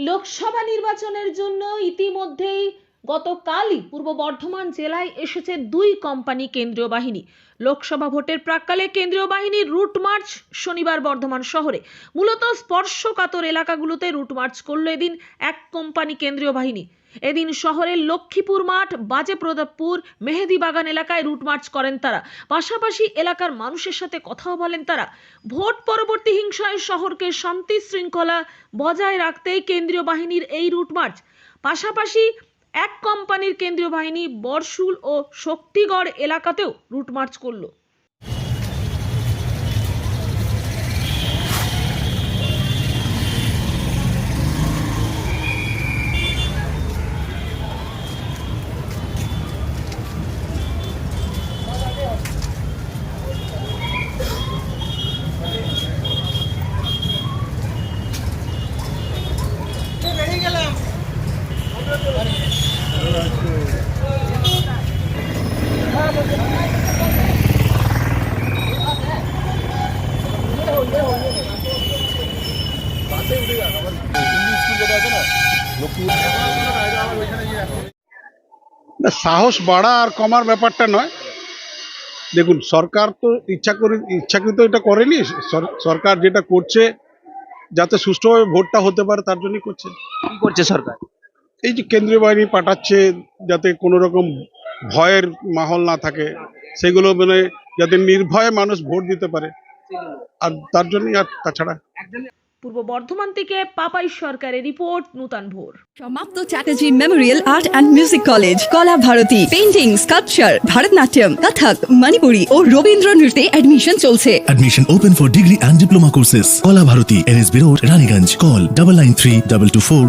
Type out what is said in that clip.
লোকসভা নির্বাচনের জন্য ইতিমধ্যেই গতকালই পূর্ব বর্ধমান জেলায় এসেছে দুই কোম্পানি কেন্দ্রীয় বাহিনী। লোকসভা ভোটের প্রাক্কালে কেন্দ্রীয় বাহিনীর রুট মার্চ শনিবার বর্ধমান শহরে। মূলত স্পর্শকাতর এলাকাগুলোতে রুট মার্চ করল এদিন এক কোম্পানি কেন্দ্রীয় বাহিনী। এদিন শহরের লক্ষ্মীপুর মাঠ, বাজে প্রতাপপুর, মেহেদি বাগান এলাকায় রুট মার্চ করেন তারা। পাশাপাশি এলাকার মানুষের সাথে কথাও বলেন তারা। ভোট পরবর্তী হিংসায় শহরকে শান্তি শৃঙ্খলা বজায় রাখতেই কেন্দ্রীয় বাহিনীর এই রুট মার্চ। পাশাপাশি এক কোম্পানির কেন্দ্রীয় বাহিনী বরশুল ও শক্তিগড় এলাকাতেও রুট মার্চ করল। না সাহস বাড়া আর কমার ব্যাপারটা নয়। দেখুন সরকার তো ইচ্ছা করে ইচ্ছাকৃত এটা করেনি। সর- সরকার যেটা করছে যাতে সুষ্ঠুভাবে ভোটটা হতে পারে তার জন্যই করছে। কি করছে সরকার? এই যে কেন্দ্রীয় বাহিনী পাঠাচ্ছে যাতে কোনো রকম ভয়ের মাহল না থাকে সেগুলো মানে যাতে নির্ভয়ে মানুষ ভোট দিতে পারে। আর তার জন্যই আর তাছাড়া পূর্ব বর্ধমান থেকে পাপাই সরকারের রিপোর্ট নূতন ভোর। সমাপ্ত Chatterjee memorial art and music college Kala Bharati painting sculpture Bharatanatyam Kathak Manipuri ও রবীন্দ্র নৃত্যে অ্যাডমিশন চলছে। Admission open for degree and diploma courses Kala Bharati N S B road Raniganj call double nine three double two four